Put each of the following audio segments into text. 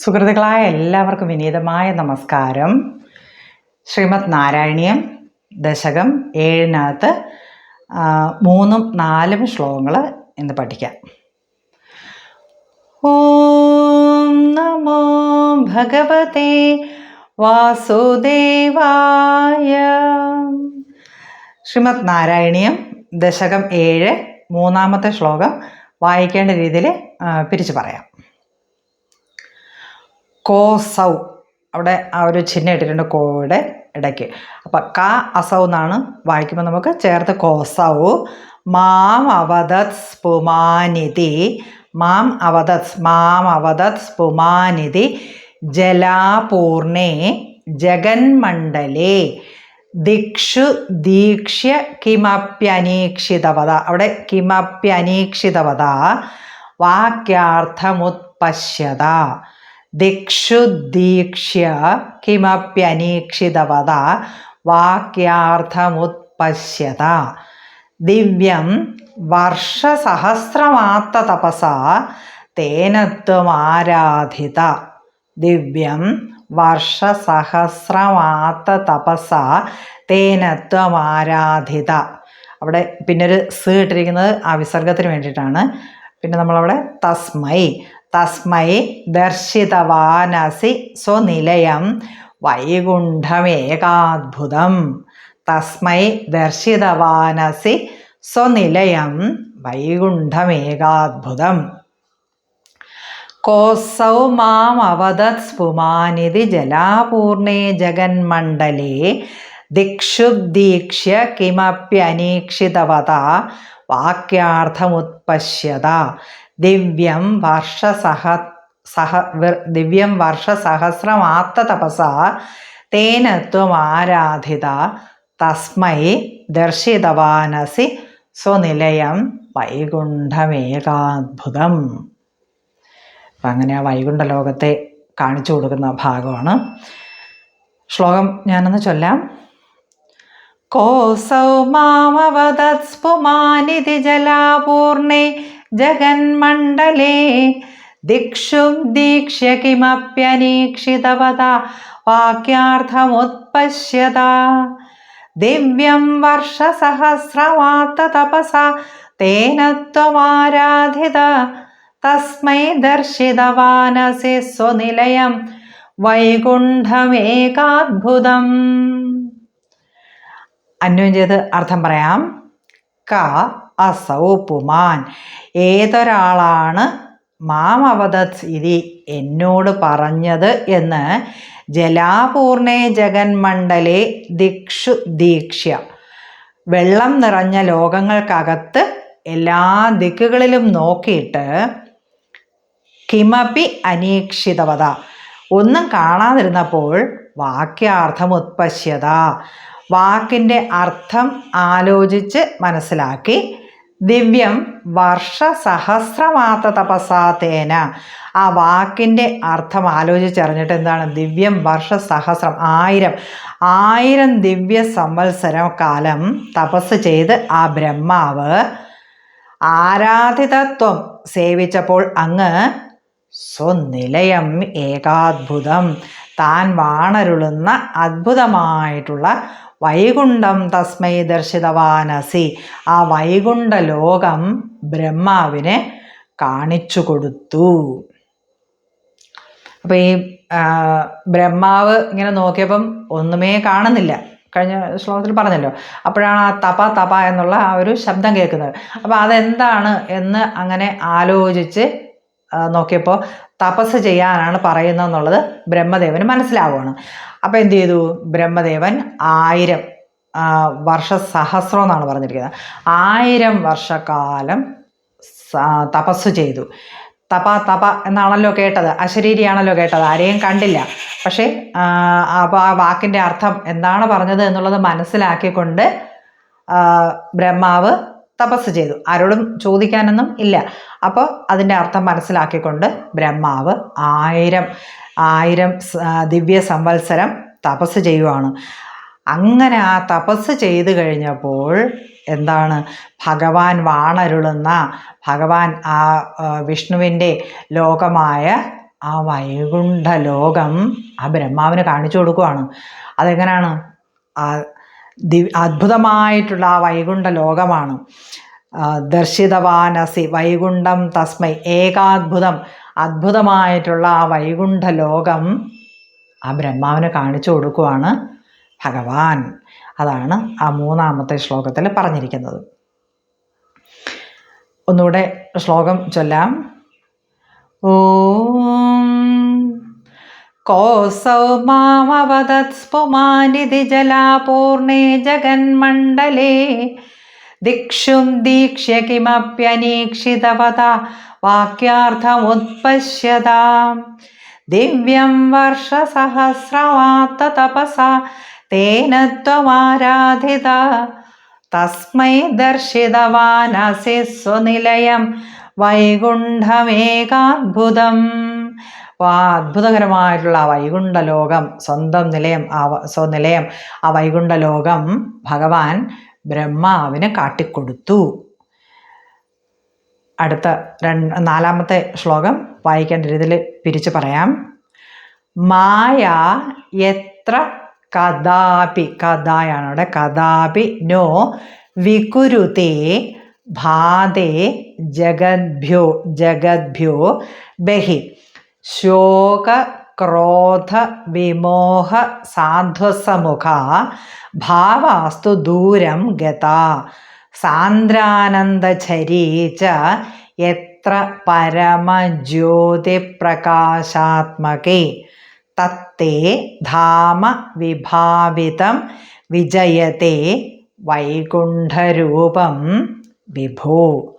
സുഹൃത്തുക്കളായ എല്ലാവർക്കും വിനീതമായ നമസ്കാരം. ശ്രീമദ് നാരായണീയം ദശകം ഏഴിനകത്ത് മൂന്നും നാലും ശ്ലോകങ്ങൾ ഇന്ന് പഠിക്കാം. ഓം നമോ ഭഗവതേ വാസുദേവായ. ശ്രീമദ് നാരായണീയം ദശകം ഏഴ് മൂന്നാമത്തെ ശ്ലോകം വായിക്കേണ്ട രീതിയിൽ പിരിച്ചു പറയാം. കോസൗ. അവിടെ ആ ഒരു ചിഹ്നം ഇട്ടിട്ടുണ്ട് കോയുടെ ഇടയ്ക്ക്. അപ്പം ക അസൗ എന്നാണ് വായിക്കുമ്പോൾ നമുക്ക് ചേർത്ത് കോസൗ. മാം അവതത് സ്പുമാനിതി മാം അവതത് മാം അവതത് സ്പുമാനിതി ജലാപൂർണേ ജഗന്മണ്ഡലേ. ദിക്ഷു ദീക്ഷ്യ കിമപ്യനീക്ഷിതവത. അവിടെ കിമപ്യനീക്ഷിതവത. വാക്യാർത്ഥമുത്പശ്യത. ദിക്ഷു ദീക്ഷ്യ കിമപ്യനീക്ഷിതവത വാക്യാർത്ഥമുത്പശ്യത. ദിവ്യം വർഷസഹസ്രമാത്ത തപസ തേനത്വമാരാധിത. ദിവ്യം വർഷസഹസ്രമാത്ത തപസ തേനത്വമാരാധിത. അവിടെ പിന്നൊരു സ് ഇട്ടിരിക്കുന്നത് ആ വിസർഗത്തിന് വേണ്ടിയിട്ടാണ്. പിന്നെ നമ്മളവിടെ തസ്മൈ. തസ്മൈ ദർശിതവാനസി സ്വനിലയം വൈകുണ്ഠമേകാത്ഭുതം. തസ്മൈ ദർശിതവാനസി സ്വനിലയം വൈകുണ്ഠമേകാത്ഭുതം. കോസൗ മാമവതത് സ്ഫുമാനിതി ജലാപൂർണേ ജഗന്മണ്ഡലേ ദിക്ഷുദീക്ഷ്യ കിമപ്യനീക്ഷിതവത വാക്യാർത്ഥമുത്പശ്യത. ദിവ്യം വർഷസഹ സഹ ദിവ്യം വർഷസഹസ്രമാത്ത തപസ തേന ത്വമാരാധിത തസ്മൈ ദർശിതവാനസി സ്വനിലയം വൈകുണ്ഠമേകാത്ഭുതം. അപ്പം അങ്ങനെ ആ വൈകുണ്ഠ ലോകത്തെ കാണിച്ചു കൊടുക്കുന്ന ഭാഗമാണ്. ശ്ലോകം ഞാനൊന്ന് ചൊല്ലാം. സ്ഫുമാനിതി ജലാപൂർണേ ജഗന്മണ്ഡലേ. ദിക്ഷു ദീക്ഷ്യ കിമപ്യനീക്ഷിതവത വാക്യാർത്ഥമുത്പശ്യത. ദിവ്യം വർഷസഹസ്രമാത്ത തപസ തേന ത്വമാരാധിത തസ്മൈ ദർശിതവാനസി സ്വനിലയം വൈകുണ്ഠമേകാത്ഭുതം അന്വയം ചെയ്ത് അർത്ഥം പറയാം. ക അസൗ പുമാൻ ഏതൊരാളാണ് മാം അവതത് ഇതി എന്നോട് പറഞ്ഞത് എന്ന്? ജലാപൂർണേ ജഗന്മണ്ഡലെ ദിക്ഷു ദീക്ഷ്യ. വെള്ളം നിറഞ്ഞ ലോകങ്ങൾക്കകത്ത് എല്ലാ ദിക്കുകളിലും നോക്കിയിട്ട് കിമപി അനീക്ഷിതവത. ഒന്നും കാണാതിരുന്നപ്പോൾ വാക്യാർത്ഥം ഉത്പശ്യത. വാക്കിന്റെ അർത്ഥം ആലോചിച്ച് മനസ്സിലാക്കി. ദിവ്യം വർഷ സഹസ്രമാത്ര തപസാതേന ആ വാക്കിന്റെ അർത്ഥം ആലോചിച്ചറിഞ്ഞിട്ട് എന്താണ്? ദിവ്യം വർഷസഹസ്രം ആയിരം. ആയിരം ദിവ്യ സംവത്സരം കാലം തപസ് ചെയ്ത് ആ ബ്രഹ്മാവ് ആരാധിതത്വം സേവിച്ചപ്പോൾ അങ്ങ് സ്വനിലയം ഏകാത്ഭുതം. താൻ വാണരുളുന്ന അത്ഭുതമായിട്ടുള്ള വൈകുണ്ഠം തസ്മൈ ദർശിതവാനസി. ആ വൈകുണ്ഠ ലോകം ബ്രഹ്മാവിനെ കാണിച്ചു കൊടുത്തു. അപ്പോൾ ഈ ബ്രഹ്മാവ് ഇങ്ങനെ നോക്കിയപ്പം ഒന്നുമേ കാണുന്നില്ല. കഴിഞ്ഞ ശ്ലോകത്തിൽ പറഞ്ഞല്ലോ. അപ്പോഴാണ് ആ തപ തപ എന്നുള്ള ആ ഒരു ശബ്ദം കേൾക്കുന്നത്. അപ്പോൾ അതെന്താണ് എന്ന് അങ്ങനെ ആലോചിച്ച് നോക്കിയപ്പോൾ തപസ് ചെയ്യാനാണ് പറയുന്നതെന്നുള്ളത് ബ്രഹ്മദേവന് മനസ്സിലാവുകയാണ്. അപ്പോൾ എന്ത് ചെയ്തു? ബ്രഹ്മദേവൻ ആയിരം വർഷ സഹസ്രം എന്നാണ് പറഞ്ഞിരിക്കുന്നത്. ആയിരം വർഷക്കാലം തപസ് ചെയ്തു. തപ തപ എന്നാണല്ലോ കേട്ടത്. അശരീരിയാണല്ലോ കേട്ടത്. ആരെയും കണ്ടില്ല. പക്ഷേ അപ്പോൾ ആ വാക്കിന്റെ അർത്ഥം എന്താണ് പറഞ്ഞത് എന്നുള്ളത് മനസ്സിലാക്കിക്കൊണ്ട് ബ്രഹ്മാവ് തപസ് ചെയ്തു. ആരോടും ചോദിക്കാനൊന്നും ഇല്ല. അപ്പോൾ അതിന്റെ അർത്ഥം മനസ്സിലാക്കിക്കൊണ്ട് ബ്രഹ്മാവ് ആയിരം ആയിരം ദിവ്യ സംവത്സരം തപസ് ചെയ്യുവാണ്. അങ്ങനെ ആ തപസ് ചെയ്തു കഴിഞ്ഞപ്പോൾ എന്താണ്? ഭഗവാൻ വാണരുളുന്ന ഭഗവാൻ ആ, വിഷ്ണുവിന്റെ ലോകമായ ആ വൈകുണ്ഠ ലോകം ആ ബ്രഹ്മാവിന് കാണിച്ചു കൊടുക്കുവാണ്. അതെങ്ങനെയാണ് ആ അത്ഭുതമായിട്ടുള്ള ആ വൈകുണ്ഠ ലോകമാണ്. ദർശിതവാനസി വൈകുണ്ഠം തസ്മൈ ഏകാത്ഭുതം അത്ഭുതമായിട്ടുള്ള ആ വൈകുണ്ഠ ലോകം ആ ബ്രഹ്മാവിനെ കാണിച്ചു കൊടുക്കുവാണ് ഭഗവാൻ. അതാണ് ആ മൂന്നാമത്തെ ശ്ലോകത്തിൽ പറഞ്ഞിരിക്കുന്നത്. ഒന്നുകൂടെ ശ്ലോകം ചൊല്ലാം. ഓം കോസൗ മാമവദത് സ്പുമാനിധി ജലാപൂർണേ ജഗന്മണ്ഡലേ. ദിക്ഷും ദീക്ഷ്യ കിമപ്യനീക്ഷിതവത दिव्यं തപസാ തേന ത്വമാരാധിത. തസ്മൈ ദർശിതവാനസി സ്വനിലയം വൈകുണ്ഠമേകാത്ഭുതം. അപ്പോൾ ആ അത്ഭുതകരമായിട്ടുള്ള ആ വൈകുണ്ഠ ലോകം സ്വന്തം നിലയം ആ സ്വനിലയം ആ വൈകുണ്ഠ ലോകം ഭഗവാൻ ബ്രഹ്മാവിന് കാട്ടിക്കൊടുത്തു. അടുത്ത രണ്ട് നാലാമത്തെ ശ്ലോകം വായിക്കേണ്ട രീതിയിൽ പിരിച്ചു പറയാം. മായ എത്ര കഥാപി കഥായാണ് അവിടെ കഥാപി നോ വികുരുതേ ഭാതേ ജഗദ്ഭ്യോ ജഗദ്ഭ്യോ ബഹി. ശോക ക്രോധ വിമോഹ സാധ്വസമുഖ ഭാവാസ്തു ദൂരം ഗത സാന്ദ്രാനന്ദചരീച്ച എത്ര പരമജ്യോതിപ്രകാശാത്മകേ തത്തേ ധാമ വിഭാവിതം വിജയത്തെ വൈകുണ്ഠരൂപം വിഭോ.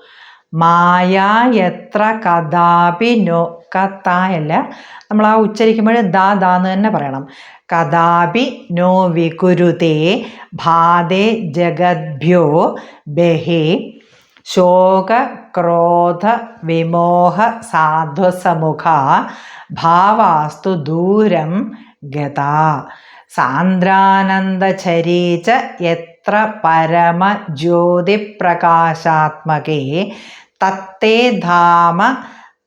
മായ എത്ര കഥാപി നോ കത്തായല്ല നമ്മൾ ആ ഉച്ചരിക്കുമ്പോൾ ദാ എന്ന് തന്നെ പറയണം. കഥാപി നോ വികുരുതേ ഭാതേ ജഗദ്ഭ്യോ ബഹി ശോക ക്രോധ വിമോഹ സാധ്വസമുഖ ഭാവാസ്തു ദൂരം ഗത. സാന്ദ്രാനന്ദചരീച്ച എത്ര പരമജ്യോതിപ്രകാശാത്മകേ തത്തേ ധാമ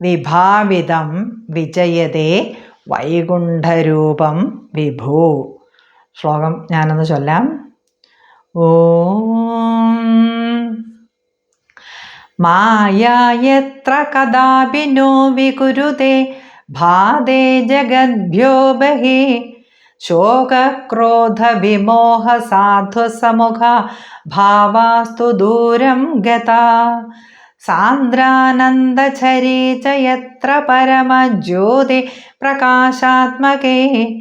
വിഭാവിതം വിജയതേ വൈകുണ്ഠരൂപം വിഭു. ശ്ലോകം ഞാനൊന്ന് ചൊല്ലാം. ഓം. മായത്ര യത്ര കഥാപി നോ വികുരുതേ ഭാതേ ജഗദ്ഭ്യോ ബഹി. ശോകക്രോധവിമോഹ സാധുസമുഖ ഭാവാസ്തു ദൂരം ഗത. സാന്ദ്രാനന്ദചരീച യത്ര പരമജ്യോതി പ്രകാശാത്മകേ.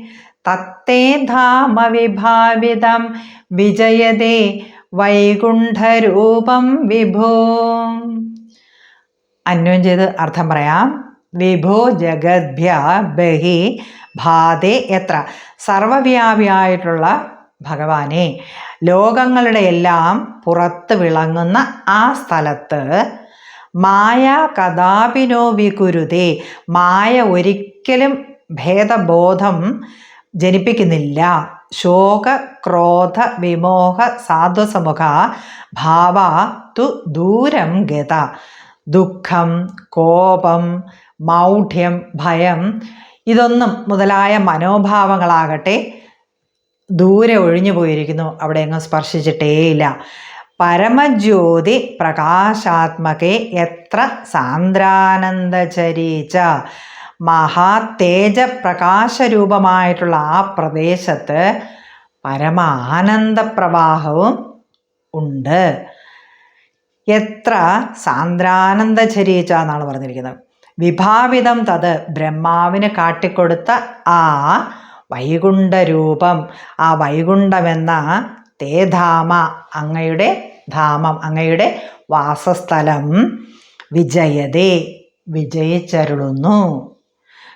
തത്തേ ധാമ വിഭാവിതം വിജയതേ വൈകുണ്ഠരൂപം വിഭോ. അന്വയം ചെയ്ത് അർത്ഥം പറയാം. വിഭോ ജഗദ്ഭ്യ ബഹി ഭാതെ എത്ര? സർവവ്യാപിയായിട്ടുള്ള ഭഗവാനെ ലോകങ്ങളുടെ എല്ലാം പുറത്ത് വിളങ്ങുന്ന ആ സ്ഥലത്ത് മായ കഥാപിനോ വികുരുതേ. മായ ഒരിക്കലും ഭേദബോധം ജനിപ്പിക്കുന്നില്ല. ശോക ക്രോധ വിമോഹ സാധുസമുഖ ഭാവ തു ദൂരം ഗത. ദുഃഖം കോപം മൗഢ്യം ഭയം ഇതൊന്നും മുതലായ മനോഭാവങ്ങളാകട്ടെ ദൂരെ ഒഴിഞ്ഞു പോയിരിക്കുന്നു. അവിടെ എങ്ങും സ്പർശിച്ചിട്ടേയില്ല. പരമജ്യോതി പ്രകാശാത്മകെ എത്ര സാന്ദ്രാനന്ദചരീച്ച മഹാതേജ പ്രകാശരൂപമായിട്ടുള്ള ആ പ്രദേശത്ത് പരമാനന്ദപ്രവാഹവും ഉണ്ട്. എത്ര സാന്ദ്രാനന്ദചരീച്ച എന്നാണ് പറഞ്ഞിരിക്കുന്നത്. വിഭാവിതം തത് ബ്രഹ്മാവിന് കാട്ടിക്കൊടുത്ത ആ വൈകുണ്ഠരൂപം ആ വൈകുണ്ഠമെന്ന തേധാമ അങ്ങയുടെ ധാമം അങ്ങയുടെ വാസസ്ഥലം വിജയതേ വിജയിച്ചരുളുന്നു.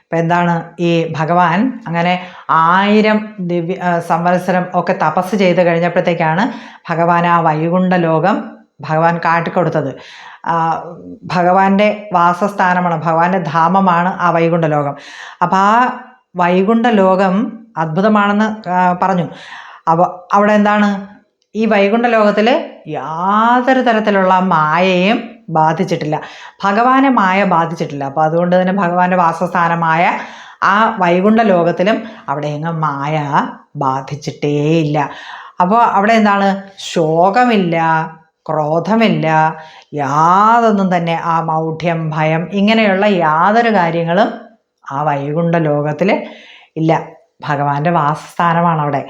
ഇപ്പം എന്താണ് ഈ ഭഗവാൻ അങ്ങനെ ആയിരം ദിവ്യ സംവത്സരം ഒക്കെ തപസ് ചെയ്ത് കഴിഞ്ഞപ്പോഴത്തേക്കാണ് ഭഗവാൻ ആ വൈകുണ്ഠ ലോകം ഭഗവാൻ കാട്ടിക്കൊടുത്തത്. ഭഗവാന്റെ വാസസ്ഥാനമാണ് ഭഗവാന്റെ ധാമമാണ് ആ വൈകുണ്ഠ ലോകം. അപ്പം ആ വൈകുണ്ഠ ലോകം അത്ഭുതമാണെന്ന് പറഞ്ഞു. അവ അവിടെ എന്താണ്? ഈ വൈകുണ്ഠ ലോകത്തിൽ യാതൊരു തരത്തിലുള്ള മായയും ബാധിച്ചിട്ടില്ല. ഭഗവാനെ മായ ബാധിച്ചിട്ടില്ല. അപ്പോൾ അതുകൊണ്ട് തന്നെ ഭഗവാന്റെ വാസസ്ഥാനമായ ആ വൈകുണ്ഠ ലോകത്തിലും അവിടെ എങ്ങും മായ ബാധിച്ചിട്ടേയില്ല. അപ്പോൾ അവിടെ എന്താണ്? ശോകമില്ല ക്രോധമില്ല യാതൊന്നും തന്നെ ആ മൗഢ്യം ഭയം ഇങ്ങനെയുള്ള യാതൊരു കാര്യങ്ങളും ആ വൈകുണ്ഠ ലോകത്തിൽ ഇല്ല. ഭഗവാന്റെ വാസസ്ഥാനമാണ് അവിടെ.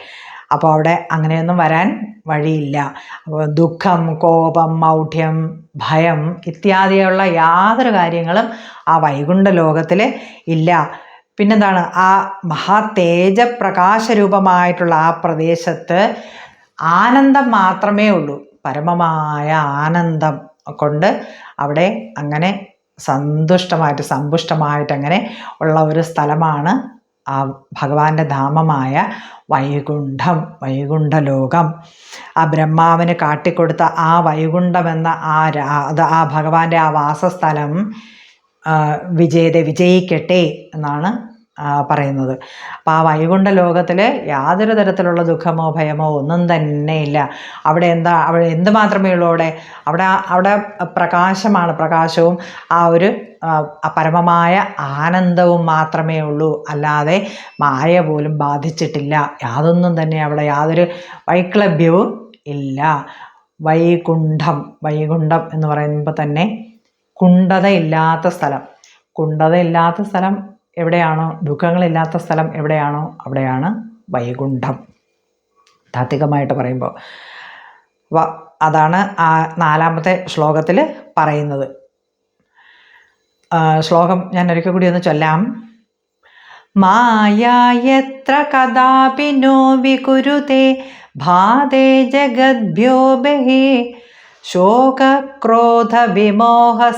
അപ്പോൾ അവിടെ അങ്ങനെയൊന്നും വരാൻ വഴിയില്ല. അപ്പോൾ ദുഃഖം കോപം മൗഢ്യം ഭയം ഇത്യാദിയുള്ള യാതൊരു കാര്യങ്ങളും ആ വൈകുണ്ഠ ലോകത്തിൽ ഇല്ല. പിന്നെന്താണ്? ആ മഹാ തേജപ്രകാശരൂപമായിട്ടുള്ള ആ പ്രദേശത്ത് ആനന്ദം മാത്രമേ ഉള്ളൂ. പരമമായ ആനന്ദം കൊണ്ട് അവിടെ അങ്ങനെ സന്തുഷ്ടമായിട്ട് സമ്പുഷ്ടമായിട്ട് അങ്ങനെ ഉള്ള ഒരു സ്ഥലമാണ് ആ ഭഗവാന്റെ ധാമമായ വൈകുണ്ഠം വൈകുണ്ഠലോകം. ആ ബ്രഹ്മാവിന് കാട്ടിക്കൊടുത്ത ആ വൈകുണ്ഠമെന്ന ആ അത് ആ ഭഗവാന്റെ ആ വാസസ്ഥലം വിജയത വിജയിക്കട്ടെ എന്നാണ് പറയുന്നത്. അപ്പോൾ ആ വൈകുണ്ഠ ലോകത്തിൽ യാതൊരു തരത്തിലുള്ള ദുഃഖമോ ഭയമോ ഒന്നും തന്നെ ഇല്ല. അവിടെ എന്താ അവിടെ എന്ത് മാത്രമേ ഉള്ളൂ അവിടെ? അവിടെ അവിടെ പ്രകാശമാണ് പ്രകാശവും. ആ ഒരു പരമമായ ആനന്ദവും മാത്രമേ ഉള്ളൂ. അല്ലാതെ മായ പോലും ബാധിച്ചിട്ടില്ല. യാതൊന്നും തന്നെ അവിടെ യാതൊരു വൈക്ലഭ്യവും ഇല്ല. വൈകുണ്ഠം വൈകുണ്ഠം എന്ന് പറയുമ്പോൾ തന്നെ കുണ്ഠതയില്ലാത്ത സ്ഥലം. കുണ്ഠതയില്ലാത്ത സ്ഥലം എവിടെയാണോ? ദുഃഖങ്ങളില്ലാത്ത സ്ഥലം എവിടെയാണോ? അവിടെയാണ് വൈകുണ്ഠം. താത്വികമായിട്ട് പറയുമ്പോൾ അതാണ് ആ നാലാമത്തെ ശ്ലോകത്തിൽ പറയുന്നത്. ശ്ലോകം ഞാൻ ഒരിക്കൽ കൂടി ഒന്ന് ചൊല്ലാം. മായത്ര കഥാപി നോ വികുരുത്തെ ഭാതേ ജഗദ്ഭ്യോ ബഹേ.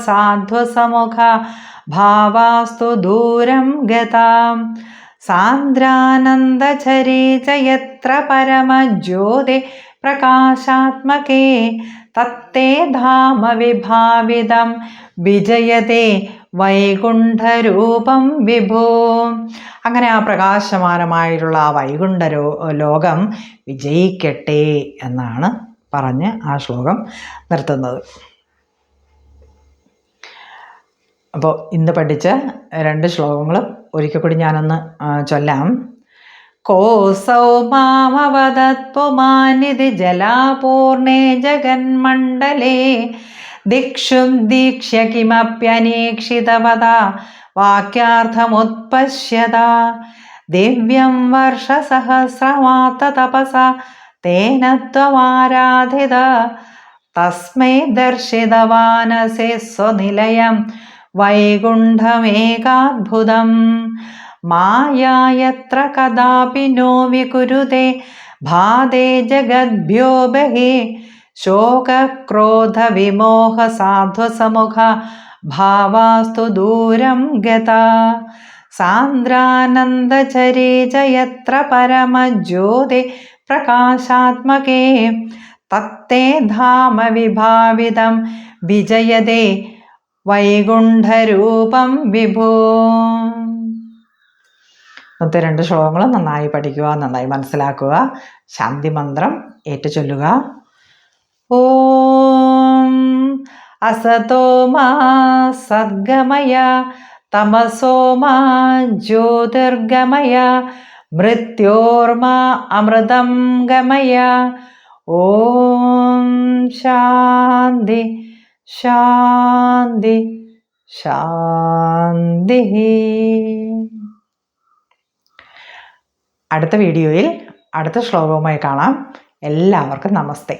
സാധ്വസമുഖ ഭാവാസ്തു ദൂരം ഗതാം. സാന്ദ്രാനന്ദചരീ ച യത്ര പരമജ്യോതി പ്രകാശാത്മകേ തത്തേ ധാമ വിഭാവിതം വിജയതേ വൈകുണ്ഠരൂപം വിഭോ. അങ്ങനെ ആ പ്രകാശമാനമായിട്ടുള്ള ആ വൈകുണ്ഠ ലോകം വിജയിക്കട്ടെ എന്നാണ് പറഞ്ഞ് ആ ശ്ലോകം നിർത്തുന്നത്. അപ്പോൾ ഇന്ന് പഠിച്ച രണ്ട് ശ്ലോകങ്ങളും ഒരിക്കൽ കൂടി ഞാനൊന്ന് ചൊല്ലാം. കോസൗ മാമവദത്പുമാനിധി ജലാപൂർണേ ജഗന്മണ്ഡലേ ദിക്ഷും ദീക്ഷ്യ കിമപ്യനീക്ഷിതവത. വാക്യാർത്ഥമുത്പശ്യത. ദിവ്യം വർഷസഹസ്രമാത്ത തപസ തേന ത്വമാരാധിത. തസ്മൈ ദർശിതവാനസേ സ്വനിലയം. വൈകുണ്ഠമേകാത്ഭുതം. മായായത്ര കഥാപി നോ വികുരുതേ ഭാതേ ജഗദ്ഭ്യോ ബഹി ശോകക്രോധവിമോഹസാധ്വസമുഖ ഭാവാസ്തു ദൂരം ഗത. സാന്ദ്രാനന്ദചരീചയത്ര പരമജ്യോതി പ്രകാശാത്മകേ. തത്തേ ധാമ വിഭാവിതം വിജയതേ വൈകുണ്ഠരൂപം വിഭൂ. ഇന്നത്തെ രണ്ട് ശ്ലോകങ്ങൾ നന്നായി പഠിക്കുക നന്നായി മനസ്സിലാക്കുക. ശാന്തി മന്ത്രം ഏറ്റുചൊല്ലുക. ഓം അസതോ സദ്ഗമയ തമസോ ജ്യോതിർഗമയ മൃത്യോർമ അമൃതം ഗമയ ഓം ശാന്തി ശാന്തി ശാന്തി അടുത്ത വീഡിയോയിൽ അടുത്ത ശ്ലോകവുമായി കാണാം. എല്ലാവർക്കും നമസ്തേ.